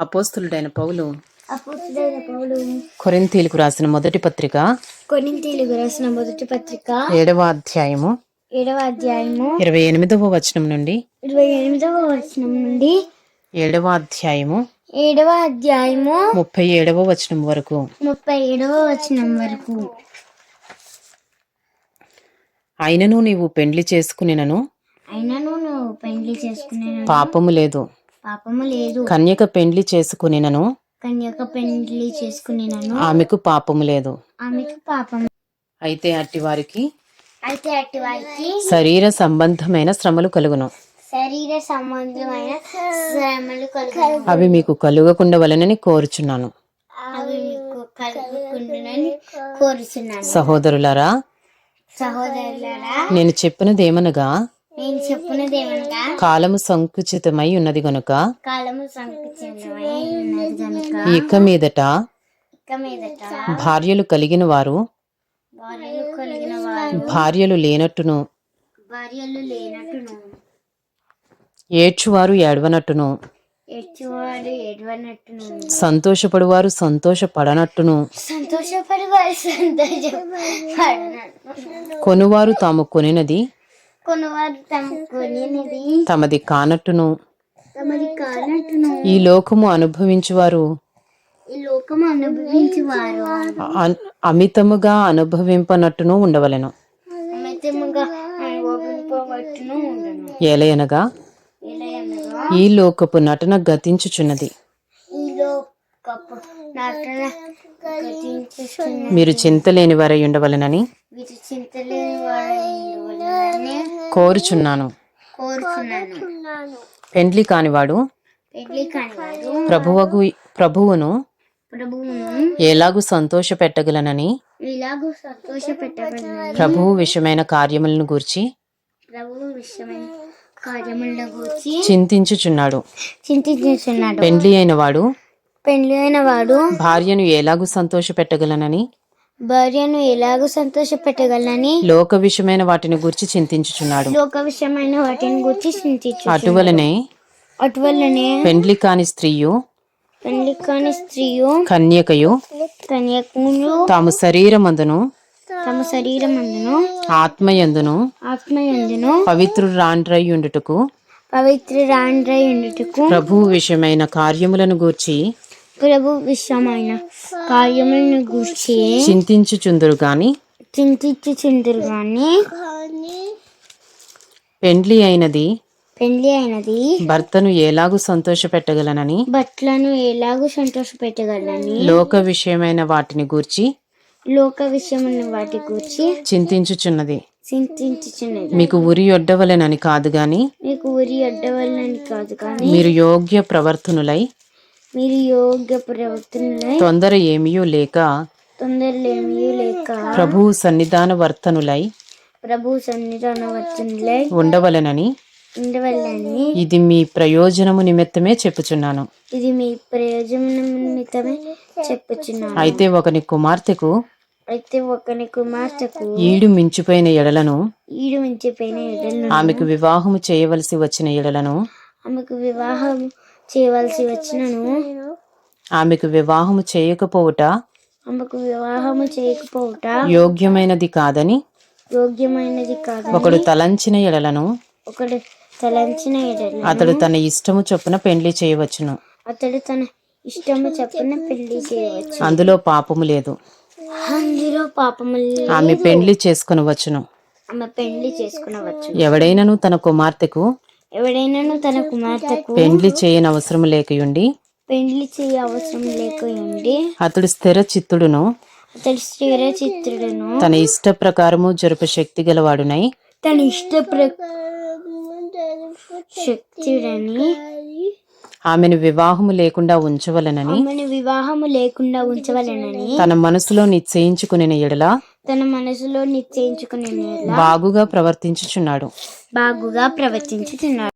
అపోస్తులుడైన పౌలు. కొరింథీలకు రాసిన మొదటి పత్రిక. కొరింథీలకు రాసిన మొదటి పత్రిక. ఏడవ అధ్యాయము. ఏడవ అధ్యాయము. ఇరవై ఎనిమిదవ వచనం నుండి. ఇరవై ఎనిమిదవ వచనం నుండి. ఏడవ అధ్యాయము. ఏడవ అధ్యాయము. ముప్పై ఏడవ వచనం వరకు. ముప్పై ఏడవ వచనం వరకు. అయినను నీవు పెండ్లి చేసుకునినను. అయినను నువ్వు పెండ్లి చేసుకునే పాపము లేదు. పాపము లేదు. కన్యక పెండ్లి చేసుకునినను. కన్యక పెండ్లి చేసుకునేనను. ఆమెకు పాపము లేదు. ఆమెకు పాపం అయితే అట్టి వారికి అయితే అట్టి వారికి శరీర సంబంధమైన శ్రమలు కలుగును. శరీర సంబంధమైన శ్రమలు కలుగు అవి మీకు కలుగకుండా వలనని కోరుచున్నాను. అవి మీకు కలుగుకుండునని కోరుచున్నాను. సహోదరులారా సహోదరులారా నేను చెప్పినదేమనగా నేను చెప్పినదేమనగా కాలము సంకుచితమై ఉన్నది గనుక కాలము సంకుచితమై ఉన్నది కనుక ఇక మీదట ఇక మీదట భార్యలు కలిగిన వారు భార్యలు కలిగిన వారు భార్యలు లేనట్టును భార్యలు లేనట్టును ఏడ్చువారు ఏడవనట్టును ఎడ్చువాడు ఎడవనట్టును సంతోషపడువారు సంతోషపడనట్టును సంతోషపడి వారు సంతోషపడినట్టు కొనువారు తాము కొనినది కొనువారు తమ కొనినది తమది కానట్టును. ఈ లోకము అనుభవించువారు. అమితముగా అనుభవింపనట్టును ఉండవలెను. ఏలయనగా ఈ లోకపు నటన గతించుచున్నది ఈ లోకపు నటన గతించుచున్న మీరు చింతలేని వారై ఉండవలెనని కోరుచున్నాను. కోరుచున్నాను. పెండ్లి కానివాడు ప్రభువగు ప్రభువును ప్రభువును ఎలాగూ సంతోష పెట్టగలనని ప్రభువు విషయమైన కార్యములను గూర్చి ప్రభువు విషయమైన కార్యముల గురించి చింతించుచున్నాడు. చింతించుచున్నాడు. పెండ్లి అయిన వాడు పెళ్ళి అయిన వాడు భార్యను ఎలాగూ సంతోష పెట్టగలనని భార్యను ఎలాగూ సంతోష పెట్టగలనని లోక విషయమైన వాటిని గురించి చింతించుచున్నాడు. లోక విషయమైన వాటిని గురించి చింతించు అటువలనే అటువల్లనే పెండ్లి కాని స్త్రీయు పెళ్ళి కాని స్త్రీయు కన్యకయు కన్యకులు తాము శరీరమందును తమ శరీరం అందును ఆత్మయందును ఆత్మయందును పవిత్రురాండ్రయ్యుండుటకు పవిత్ర రాండ్రై ఉండుటకు ప్రభువు విషయమైన కార్యములను గూర్చి ప్రభు విషయమైన కార్యములను గూర్చి చింతించుచుందురు గాని చింతించుచుందరు గాని పెండ్లి అయినది పెళ్ళి అయినది భర్తను ఎలాగూ సంతోష పెట్టగలనని బట్లను ఎలాగూ సంతోష పెట్టగలని లోక విషయమైన వాటిని గూర్చి లోక విషయమైన వాటి గురించి చింతించుచున్నది చింతించుచున్నది మీకు ఉరి ఒడ్డవలెనని కాదు గాని మీకు ఉరి అడ్డవల్లని కాదు కానీ మీరు యోగ్య ప్రవర్తనులై మీరు యోగ్య ప్రవర్తనలై తొందర ఏమీయూ లేక తొందరలేమీ లేక ప్రభువు సన్నిధాన వర్తనులై ప్రభు సన్నిధాన వర్తనలై ఉండవలెనని ఇది మీ ప్రయోజనము నిమిత్తమే చెప్పుచున్నాను. ఇది మీ ప్రయోజనం నిమిత్తమే చెప్పుచున్నాను. అయితే ఒకని కుమార్తెకు అయితే ఒకని కుమార్తెకు ఈడు మించిపోయిన ఎడలను ఈడు మించిపోయిన ఎడలను ఆమెకు వివాహము చేయవలసి వచ్చిన ఎడలను ఆమెకు వివాహం చేయవలసి వచ్చినను. ఆమెకు వివాహము చేయకపోవుట ఆమెకు వివాహము చేయకపోవుట యోగ్యమైనది కాదని యోగ్యమైనది కాదు ఒకడు తలంచిన ఎడలను ఒకడు తలంచిన ఎడలను అతడు తన ఇష్టము చొప్పున పెండ్లి చేయవచ్చును. అతడు తన ఇష్టము చప్పున పెళ్ళి చేయవచ్చు అందులో పాపము లేదు. అందులో పాపము ఆమె పెండ్లి చేసుకొనవచ్చును. ఆమె పెళ్ళి చేసుకునవచ్చు ఎవడైనను తన కుమార్తెకు ఎవడైనాను తన కుమార్తెకు పెండ్లి చేయని అవసరం లేకయుండి. పెళ్ళి చేయ అవసరం లేక ఉండి అతడు స్థిర చిత్తుడును. అతడి స్థిర చిత్రుడును తన ఇష్ట ప్రకారము జరుపు శక్తి గలవాడునై. తన ఇష్ట శక్తుడని ఆమెను వివాహము లేకుండా ఉంచవలనని ఆమెను వివాహము లేకుండా ఉంచవలెనని తన మనసులో నిశ్చయించుకుని ఎడల తన మనసులో నిశ్చయించుకునే బాగుగా ప్రవర్తించుచున్నాడు. బాగుగా ప్రవర్తించుతున్నాడు